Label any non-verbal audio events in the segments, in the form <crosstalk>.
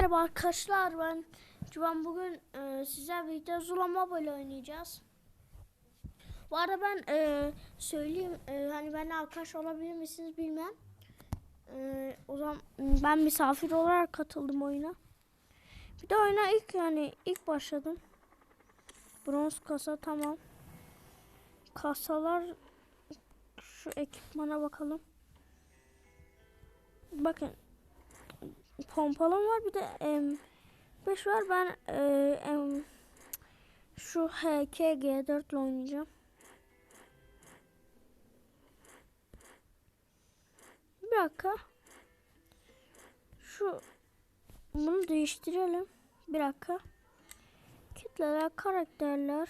Merhaba arkadaşlar ben Civan bugün e, size birlikte Zula Mobile oynayacağız. Bu arada ben e, söyleyeyim e, hani benimle arkadaş olabilir misiniz bilmem. E, o zaman ben misafir olarak katıldım oyuna. Bir de oyuna ilk yani ilk başladım. Bronz kasa tamam. Kasalar şu ekipmana bakalım. Bakın pompalım var bir de em, 5 var ben e, em, şu HKG4 ile oynayacağım. Bir dakika. Şu bunu değiştirelim. Bir dakika. Kitleler, karakterler.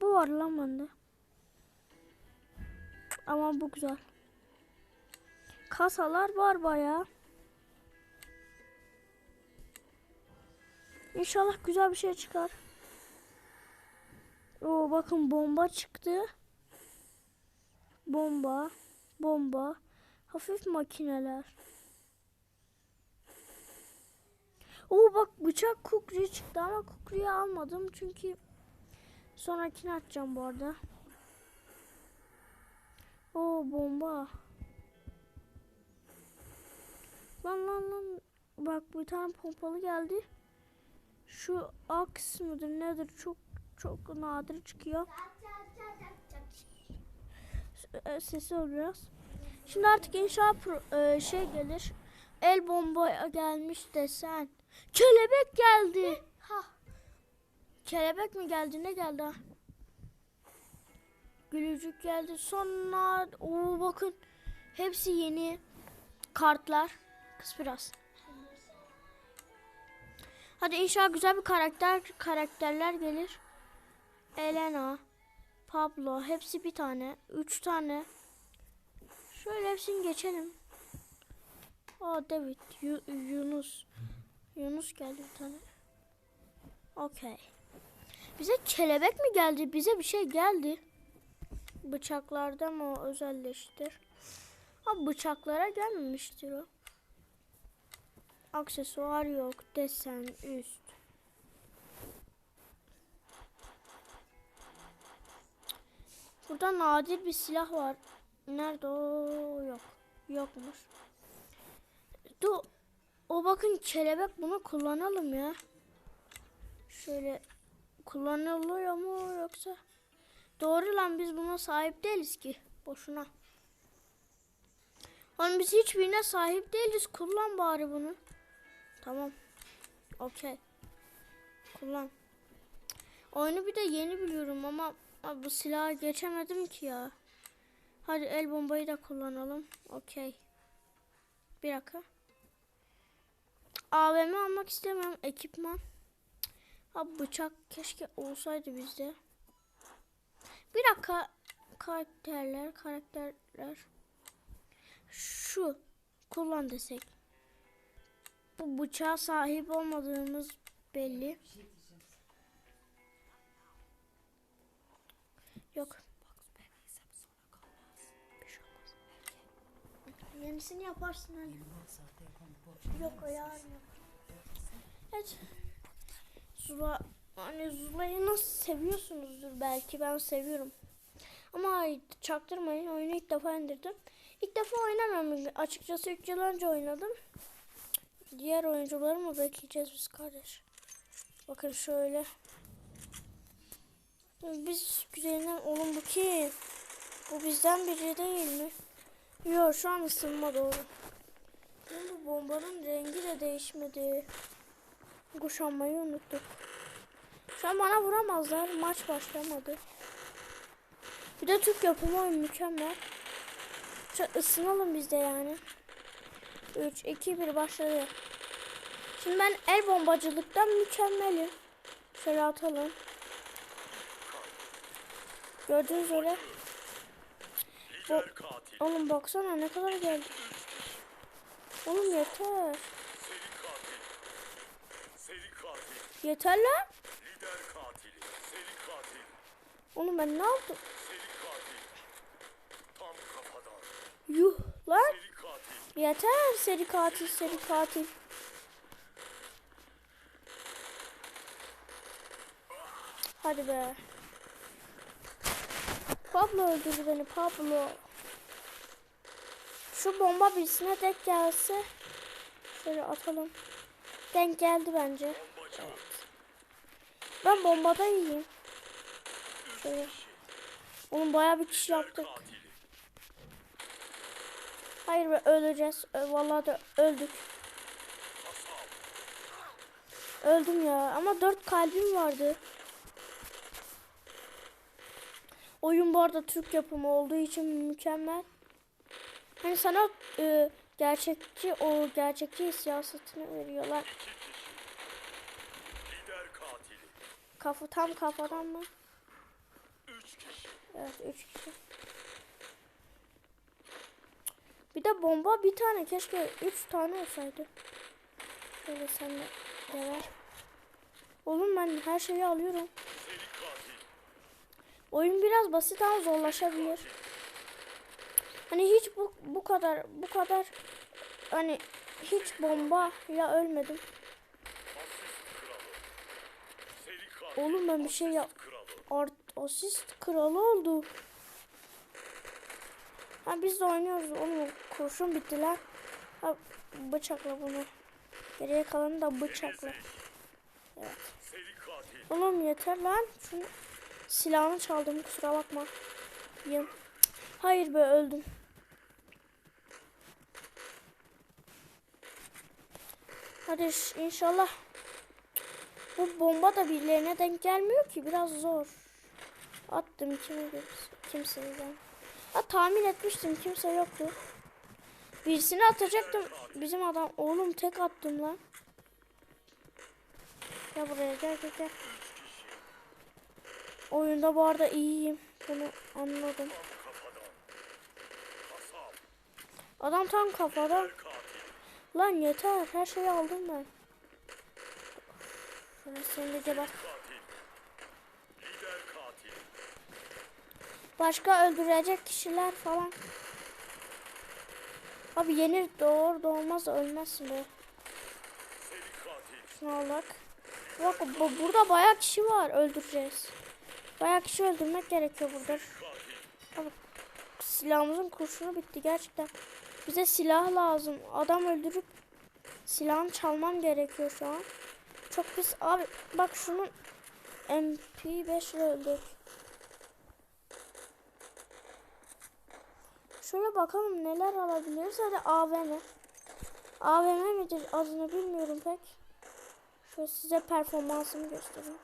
Bu var lan bende. Ama bu güzel. Kasalar var bayağı. İnşallah güzel bir şey çıkar. Oo bakın bomba çıktı. Bomba, bomba, hafif makineler. Oo bak bıçak kukri çıktı ama kukriyi almadım çünkü sonrakini atacağım bu arada. Oo bomba. Lan lan lan. Bak bir tane pompalı geldi. Şu aks mıdır nedir çok çok nadir çıkıyor. S- Sesi ol biraz. Şimdi artık inşaat e, şey gelir. El bombaya gelmiş desen. Kelebek geldi. Ha. Kelebek mi geldi ne geldi ha? Gülücük geldi. Sonra o bakın hepsi yeni kartlar. Kız biraz. Hadi inşallah güzel bir karakter karakterler gelir. Elena, Pablo hepsi bir tane, üç tane. Şöyle hepsini geçelim. Aa David, Yu- Yunus. Yunus geldi bir tane. Okey. Bize kelebek mi geldi? Bize bir şey geldi. Bıçaklarda mı o özelleştir? Ha bıçaklara gelmemiştir o. Aksesuar yok. Desen üst. Burada nadir bir silah var. Nerede o? Yok. Yokmuş. Dur. O bakın kelebek bunu kullanalım ya. Şöyle kullanılıyor mu yoksa? Doğru lan biz buna sahip değiliz ki. Boşuna. Oğlum biz hiçbirine sahip değiliz. Kullan bari bunu. Tamam. Okey. Kullan. Oyunu bir de yeni biliyorum ama bu silahı geçemedim ki ya. Hadi el bombayı da kullanalım. Okey. Bir dakika. AVM almak istemem. Ekipman. Abi bıçak keşke olsaydı bizde. Bir dakika. Karakterler, karakterler. Şu kullan desek. Bu bıçağa sahip olmadığımız belli. Yok. Bir şey. Yenisini yaparsın hadi. Yok o yarın yap. Evet. Zula, hani Zula'yı nasıl seviyorsunuzdur belki ben seviyorum. Ama çaktırmayın oyunu ilk defa indirdim. İlk defa oynamıyorum. Açıkçası 3 yıl önce oynadım. Diğer oyuncuları mı bekleyeceğiz biz kardeş? Bakın şöyle. Biz güzelinden oğlum bu kim? Bu bizden biri değil mi? Yok şu an ısınma doğru. Bu bombanın rengi de değişmedi. Kuşanmayı unuttuk. Şu an bana vuramazlar. Maç başlamadı. Bir de Türk yapımı oyun mükemmel. Şu ısınalım biz de yani. 3, 2, 1 başladı. Şimdi ben el bombacılıktan mükemmelim. Şöyle atalım. Gördüğünüz üzere. Katil, oğlum baksana ne kadar geldi. Oğlum yeter. Yeter lan. Oğlum ben ne yaptım? Yuh lan. Yeter seri katil seri katil. Hadi be. Pablo öldürdü beni Pablo. Şu bomba birisine denk gelse. Şöyle atalım. Denk geldi bence. Evet. Ben bombadan yiyeyim. Şöyle. Onun bayağı bir kişi yaptık. Hayır be öleceğiz. Ö- Vallahi de öldük. Öldüm ya ama dört kalbim vardı. Oyun bu arada Türk yapımı olduğu için mükemmel. Hani sana e, gerçekçi o gerçekçi siyasetini veriyorlar. Kafa tam kafadan mı? Üç kişi. Evet üç kişi. Bir de bomba bir tane keşke üç tane olsaydı. Şöyle sen de de ver. Oğlum ben her şeyi alıyorum. Oyun biraz basit ama zorlaşabilir. Hani hiç bu bu kadar bu kadar hani hiç bomba ya ölmedim. Oğlum ben bir şey yap. Art asist kralı oldu. Ha biz de oynuyoruz oğlum kurşun bitti lan. Ha bıçakla bunu. Geriye kalanı da bıçakla. Evet. Oğlum yeter lan. Şunu silahını çaldım kusura bakma. Yem. Hayır be öldüm. Hadi inşallah. Bu bomba da birilerine denk gelmiyor ki biraz zor. Attım kimi kimseyi ben. Ha tahmin etmiştim kimse yoktu. Birisini atacaktım. Bizim adam oğlum tek attım lan. Gel buraya gel gel gel. Oyunda bu arada iyiyim. Bunu anladım. Adam tam katil. Lan yeter her şeyi aldım ben. Seni de geber. Katil. Lider katil. Başka öldürecek kişiler falan. Abi yenir doğur doğmaz ölmezsin. Şunu al bak. Bak bu, burada bayağı kişi var öldüreceğiz. Bayağı kişi öldürmek gerekiyor burada. Katil. Silahımızın kurşunu bitti gerçekten. Bize silah lazım. Adam öldürüp silahını çalmam gerekiyor şu an. Çok pis. Abi bak şunun MP5 ile Şöyle bakalım neler alabiliriz. Hadi AVM. AVM midir adını bilmiyorum pek. Şöyle size performansımı göstereyim.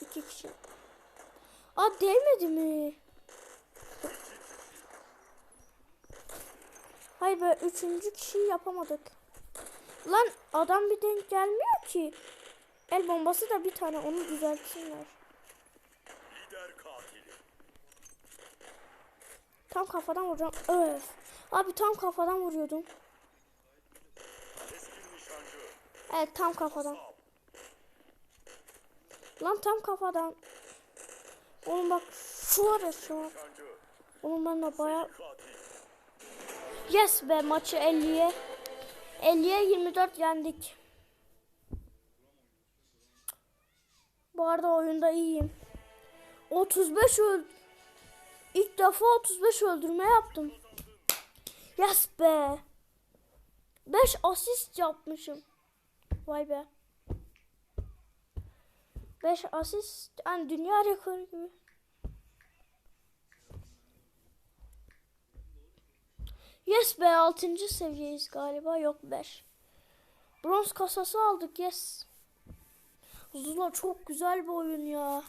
İki kişi. Aa değmedi mi? Hayır böyle üçüncü kişiyi yapamadık. Lan adam bir denk gelmiyor ki. El bombası da bir tane onu düzeltsinler. Tam kafadan vuracağım. Öf. Abi tam kafadan vuruyordum. Evet tam kafadan. Lan tam kafadan. Oğlum bak şu var ya şu an. Oğlum ben de baya... Yes be maçı 50'ye. 50'ye 24 yendik. Bu arada oyunda iyiyim. 35 öl... İlk defa 35 öldürme yaptım. Yes be. 5 asist yapmışım. Vay be. 5 asist. Yani dünya rekoru gibi. Yes be 6. seviyeyiz galiba. Yok 5. Bronz kasası aldık yes. Zula çok güzel bir oyun ya.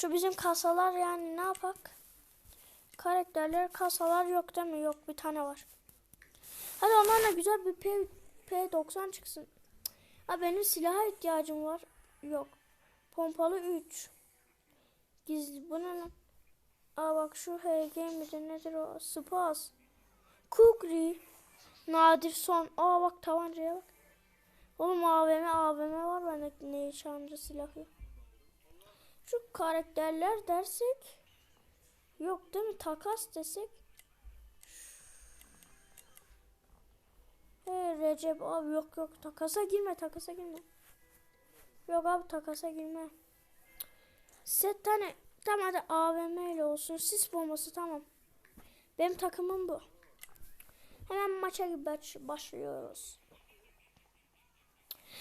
Şu bizim kasalar yani ne yapak? Karakterler kasalar yok değil mi? Yok bir tane var. Hadi onlarla güzel bir P, P90 çıksın. Ha benim silaha ihtiyacım var. Yok. Pompalı 3. Gizli bu ne lan? Aa bak şu HG midir nedir o? Spas. Kukri. Nadir son. Aa bak tabancaya bak. Oğlum AVM AVM var bende ne şancı silahı. Şu karakterler dersek. Yok değil mi? Takas desek. Hey Recep abi yok yok takasa girme takasa girme. Yok abi takasa girme. Set tane tamam hadi AVM ile olsun. Sis bombası tamam. Benim takımım bu. Hemen maça baş, başlıyoruz.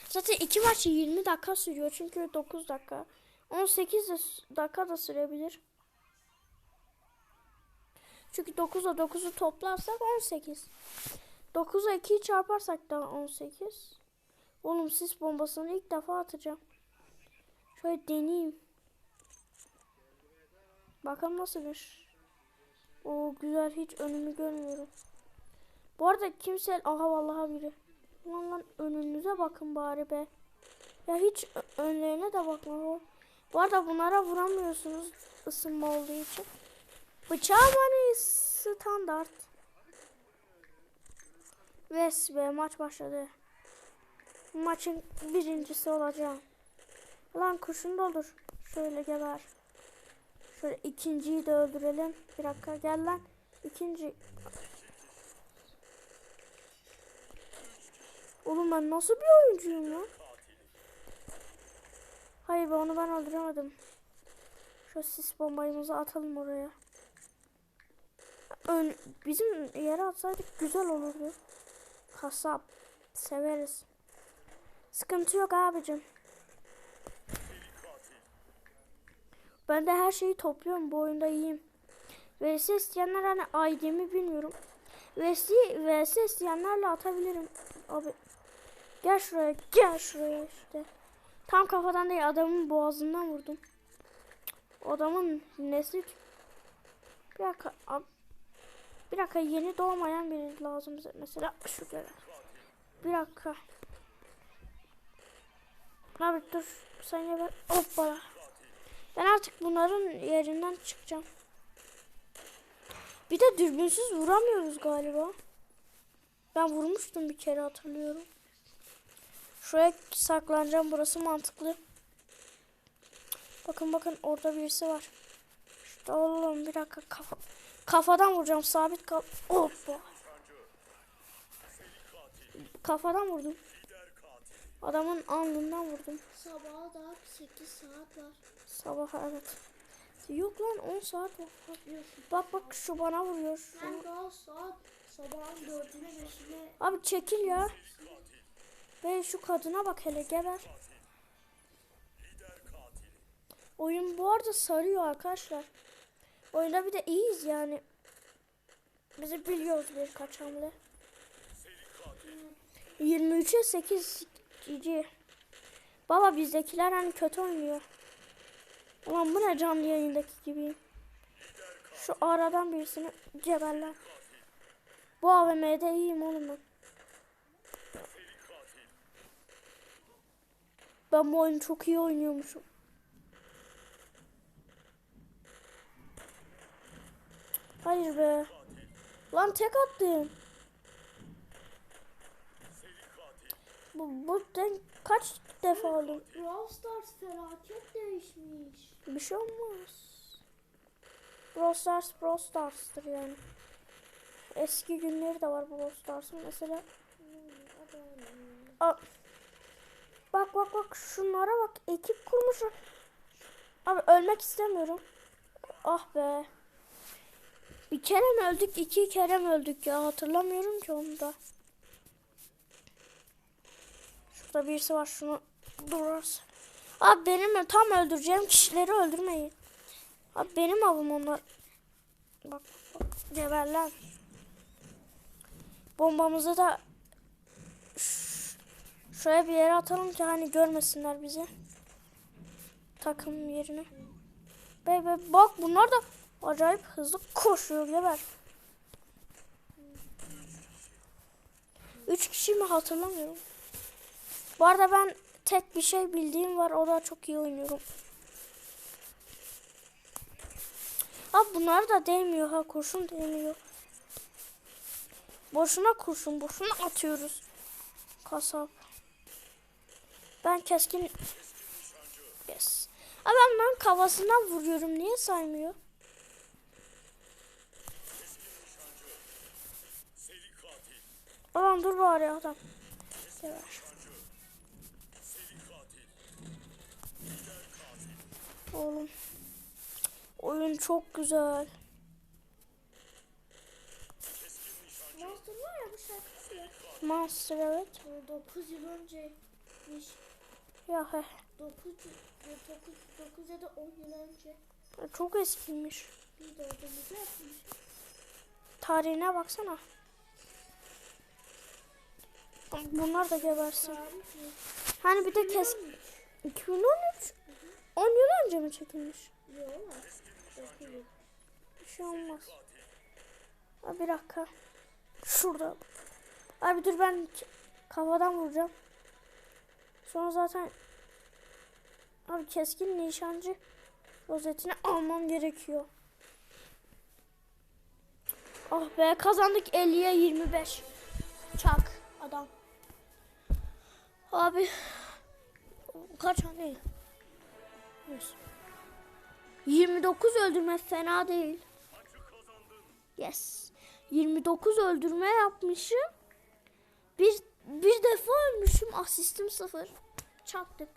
Zaten iki maç 20 dakika sürüyor çünkü 9 dakika. 18 de s- dakika da sürebilir. Çünkü 9'a 9'u toplarsak 18. 9'a 2'yi çarparsak da 18. Oğlum sis bombasını ilk defa atacağım. Şöyle deneyeyim. Bakalım nasılmış. O güzel hiç önümü görmüyorum. Bu arada kimse aha vallahi biri. Lan lan önünüze bakın bari be. Ya hiç önlerine de bakma. Bu arada bunlara vuramıyorsunuz ısınma olduğu için. Bıçağım hani standart. Ves be maç başladı. Maçın birincisi olacağım. Lan kurşun doldur. Şöyle geber. Şöyle ikinciyi de öldürelim. Bir dakika gel lan. İkinci. Oğlum ben nasıl bir oyuncuyum lan? Hayır onu ben öldüremedim. Şu sis bombayımızı atalım oraya. Ön, bizim yere atsaydık güzel olurdu. Kasap. Severiz. Sıkıntı yok abicim. Ben de her şeyi topluyorum. Bu oyunda iyiyim. VS isteyenler hani ID'mi bilmiyorum. VS, VS isteyenlerle atabilirim. Abi. Gel şuraya. Gel şuraya işte. Tam kafadan değil adamın boğazından vurdum. Adamın nesi? Bir dakika. Bir dakika yeni doğmayan biri lazım bize. Mesela şu görev. Bir dakika. Abi dur. Sen ya ben. Hoppa. Ben artık bunların yerinden çıkacağım. Bir de dürbünsüz vuramıyoruz galiba. Ben vurmuştum bir kere hatırlıyorum. Şuraya saklanacağım. Burası mantıklı. Bakın bakın orada birisi var. İşte oğlum bir dakika kafa. Kafadan vuracağım. Sabit kal. Hoppa. Kafadan vurdum. Adamın alnından vurdum. Sabaha daha 8 saat var. Sabah evet. Yok lan 10 saat var. Bak bak şu bana vuruyor. Şu- Ben daha saat sabahın 4'üne 5'ine Abi çekil ya. Ve şu kadına bak hele geber. Oyun bu arada sarıyor arkadaşlar. Oyunda bir de iyiyiz yani. Bizi biliyoruz birkaç hamle. Seri katil. 23'e 8 GG. Baba bizdekiler hani kötü oynuyor. Ulan bu ne canlı yayındaki gibi. Şu aradan birisini geberler. Bu AVM'de iyiyim oğlum ben. Seri katil. Ben bu oyunu çok iyi oynuyormuşum. Hayır be. Lan tek attım. Bu, bu den kaç defa oldum? Brawl Stars felaket değişmiş. Bir şey olmaz. Brawl Stars Brawl Stars'tır yani. Eski günleri de var Brawl Stars'ın mesela. Aa, bak bak bak şunlara bak ekip kurmuşlar. Abi ölmek istemiyorum. Ah be. Bir kere mi öldük iki kere mi öldük ya hatırlamıyorum ki onu da. Şurada birisi var şunu dururuz. Abi benim tam öldüreceğim kişileri öldürmeyin. Abi benim avım onlar. Bak bak geber lan. Bombamızı da şuraya bir yere atalım ki hani görmesinler bizi. Takım yerine. Be be bak bunlar da acayip hızlı koşuyor geber. Üç kişi mi hatırlamıyorum. Bu arada ben tek bir şey bildiğim var. O da çok iyi oynuyorum. Abi bunlar da değmiyor ha. Kurşun değmiyor. Boşuna kurşun. Boşuna atıyoruz. Kasap. Ben keskin... Yes. Abi ben, ben kafasından vuruyorum. Niye saymıyor? Adam dur bari adam. Katil. Oğlum. Oyun çok güzel. Monster var ya bu şarkı ya. Monster evet. 9 yıl önceymiş. Ya he. 9, 9, 9 ya da 10 yıl önce. Çok eskiymiş. Bir dördümüzü yapmış. Tarihine baksana. Bunlar da gebersin. Tarih? Hani bir de kes 2013 10 yıl önce mi çekilmiş? Yok ama 9 yıl. Bir şey olmaz. Abi bir dakika. Şurada. Abi dur ben kafadan vuracağım. Sonra zaten abi keskin nişancı rozetini almam gerekiyor. Ah be kazandık 50'ye 25. Çak adam. Abi kaç? 100. 29 öldürme fena değil. Yes. 29 öldürme yapmışım. Bir bir defa ölmüşüm. Asistim sıfır. Çaktık.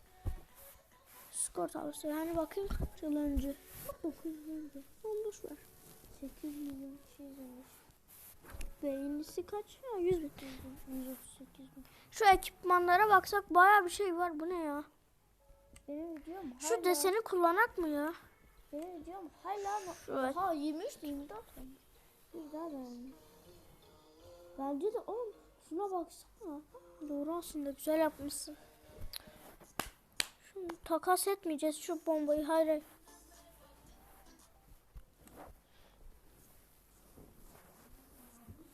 Skor tablosu. Yani bakayım kaç yıl önce. 9 yıl önce. Boş ver. 8 milyon şey izlemiş. Beğenisi kaç ya? 100 bin. 138 bin. Şu ekipmanlara baksak baya bir şey var. Bu ne ya? Benim videom Şu hala, deseni kullanak mı ya? benim videom hala Evet. ha 23 24 olmuş. Güzel beğendim. Bence de oğlum şuna baksana. Doğru aslında güzel yapmışsın. Takas etmeyeceğiz şu bombayı hayır.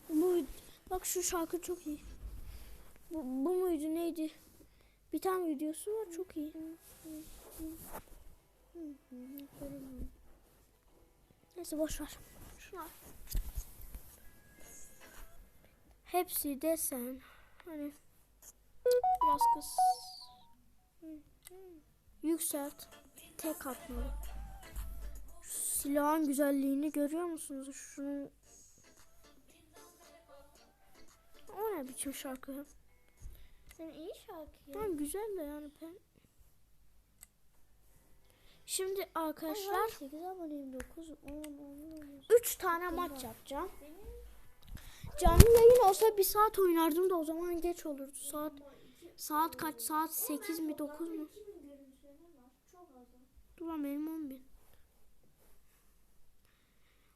Bu bak şu şarkı çok iyi. Bu, bu muydu neydi? Bir tane videosu var çok iyi. Neyse boş ver. Şunu al. Hepsi desen. Hani biraz kız. Yükselt. Tek atmalı. Şu silahın güzelliğini görüyor musunuz? Şunun o ne biçim şarkı? Sen iyi şarkı. Tamam güzel de yani ben. Şimdi arkadaşlar 8 aboneyim 9 10 10 3 tane maç yapacağım. Canlı yayın olsa bir saat oynardım da o zaman geç olurdu. Saat saat kaç saat 8 mi 9 mu? 2000 görüntülerim var. Çok az. Dur lan benim 10 bin.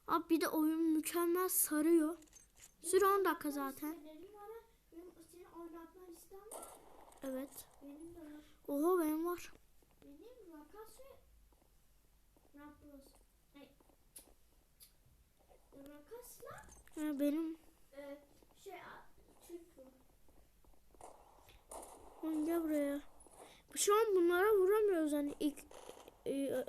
Abi bir de oyun mükemmel sarıyor. Süre 10 dakika zaten. Evet. Oho benim var. Benim Ha, benim. e, şey Türk var. Buraya. Şu an bunlara vuramıyoruz hani ilk e,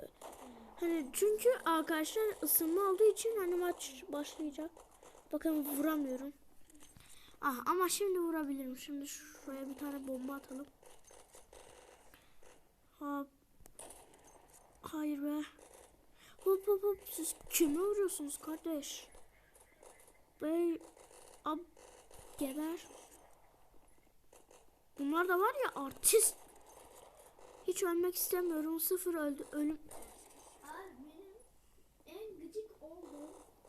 hani çünkü arkadaşlar ısınma olduğu için hani maç başlayacak. Bakın vuramıyorum. Ah ama şimdi vurabilirim. Şimdi şuraya bir tane bomba atalım. Hop. Hayır be. Hop hop hop. Siz kime vuruyorsunuz kardeş? Bey. Ab. Geber. Bunlar da var ya artist. Hiç ölmek istemiyorum. Sıfır öldü. Ölüm.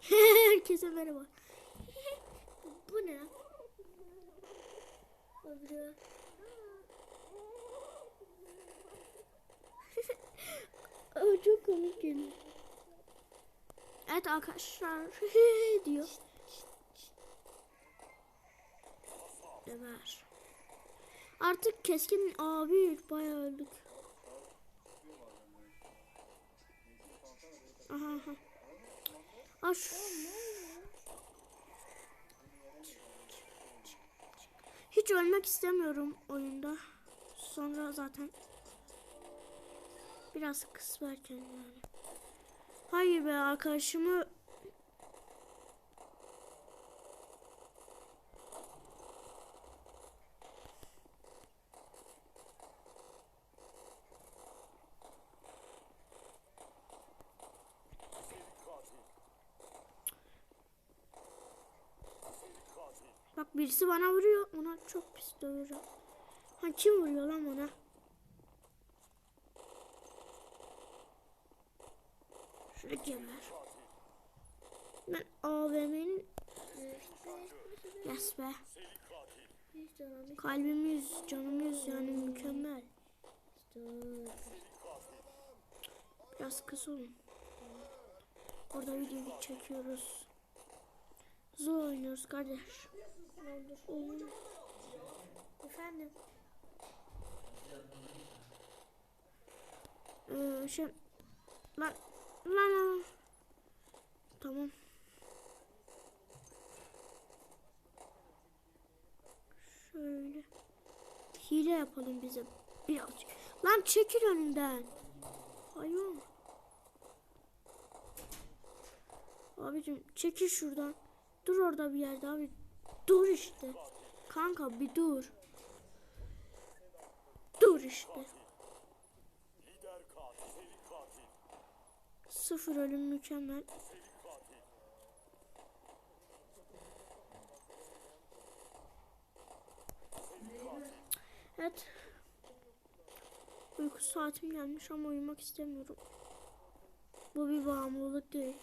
<laughs> Herkese merhaba. Bu ne? Öbürü. çok komik geliyor. Evet arkadaşlar <laughs> diyor. Ömer. Artık keskin abi bayağı öldük. Aha şu- Hiç ölmek istemiyorum oyunda. Sonra zaten biraz kısmerken yani. Hayır be arkadaşımı Bak birisi bana vuruyor. Ona çok pis dövüyorum. Ha kim vuruyor lan bana? Şöyle geber. Ben AVM'nin Yes be. Kalbimiz, canımız yani mükemmel. Biraz kısa olun. Orada video çekiyoruz. Zor oynuyoruz kardeş. Oyun. Efendim. Ee, şey... Lan... Lan lan. Tamam. Şöyle. Hile yapalım bize. Birazcık. Lan çekil önümden. Hayır. Abicim çekil şuradan. Dur orada bir yerde abi. Dur işte. Kanka bir dur. Dur işte. Sıfır ölüm mükemmel. Evet. Uyku saatim gelmiş ama uyumak istemiyorum. Bu bir bağımlılık değil.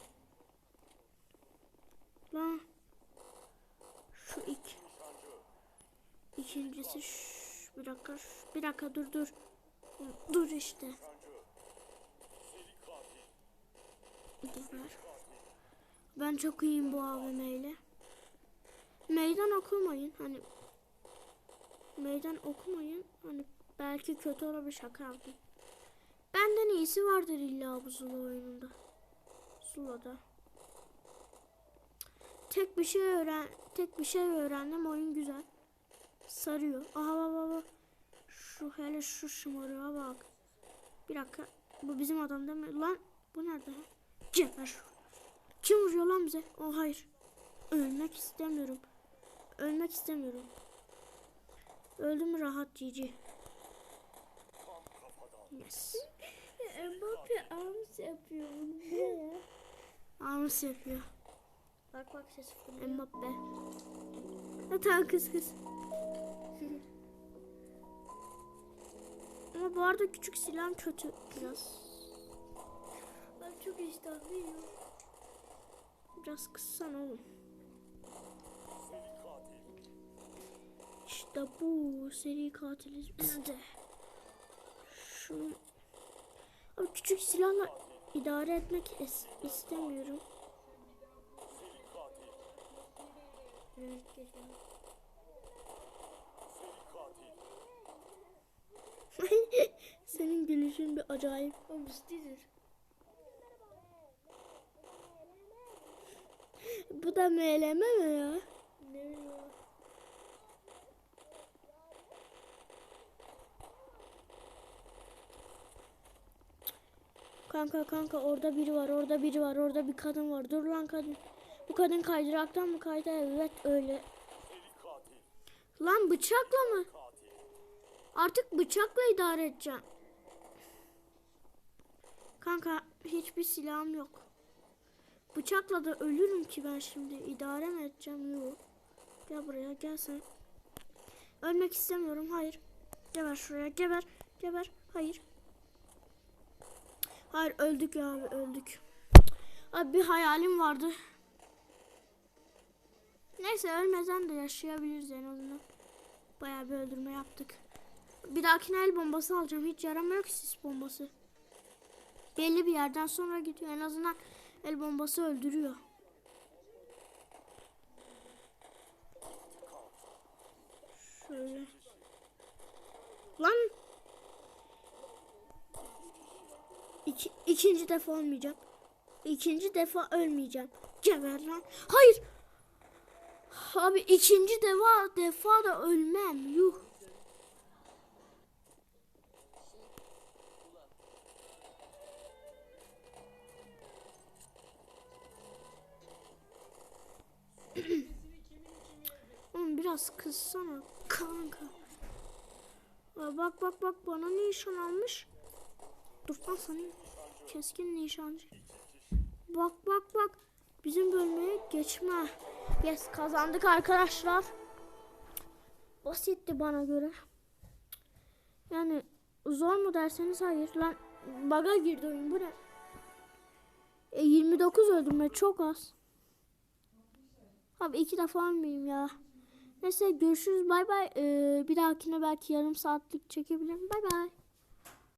Lan. Şu ilk. İkincisi şş, bir dakika şş, bir dakika dur dur. Dur işte. Dur. Ben çok iyiyim bu AVM'yle. Meydan okumayın hani. Meydan okumayın hani belki kötü olabilir şaka yaptım. Benden iyisi vardır illa bu Zula oyununda. Zula'da. Tek bir şey öğren tek bir şey öğrendim oyun güzel. Sarıyor. Aha bak bak. Şu hele şu şımarığa bak. Bir dakika. Bu bizim adam değil mi? Lan bu nerede? Geber. Kim vuruyor lan bize? Oh hayır. Ölmek istemiyorum. Ölmek istemiyorum. Öldüm rahat kafadan. Yes. <laughs> Mbappe arms yapıyor. Armus yapıyor. Bak bak ses fırlıyor. Mbappe. Ha tamam kız kız. <laughs> Ama bu arada küçük silahım kötü biraz. Ben çok iştahlıyım. Biraz kıssan oğlum. İşte bu seri katiliz bizde. Şu Abi küçük silahla idare etmek is- istemiyorum. Evet. <laughs> Senin gülüşün bir acayip. O müstidir. Bu da MLM mi ya? Ne bileyim. Kanka kanka orada biri var orada biri var orada bir kadın var. Dur lan kadın. Bu kadın kaydıraktan mı kaydı? Evet öyle. Lan bıçakla mı? Artık bıçakla idare edeceğim. Kanka hiçbir silahım yok. Bıçakla da ölürüm ki ben şimdi. İdare mi edeceğim? Yok. Gel buraya gel sen. Ölmek istemiyorum. Hayır. Geber şuraya. Geber. Geber. Hayır. Hayır öldük ya abi öldük. Abi bir hayalim vardı. Neyse ölmeden de yaşayabiliriz en azından. Bayağı bir öldürme yaptık. Bir dahakine el bombası alacağım. Hiç yaramıyor ki sis bombası. Belli bir yerden sonra gidiyor. En azından el bombası öldürüyor. Şöyle. Lan. İki, ikinci defa olmayacak. İkinci defa ölmeyeceğim. Geber lan. Hayır. Abi ikinci defa defa da ölmem. Yuh. <clears throat> Oğlum biraz kızsana kanka. Aa, bak bak bak bana nişan almış. Dur lan sana keskin nişancı. Bak bak bak bizim bölmeye geçme. Yes kazandık arkadaşlar. Basitti bana göre. Yani zor mu derseniz hayır. Lan baga girdi oyun bu ne? E, 29 öldüm ben çok az. Abi iki defa ölmeyeyim ya. Neyse görüşürüz bay bay. Ee, bir dahakine belki yarım saatlik çekebilirim. Bay bay.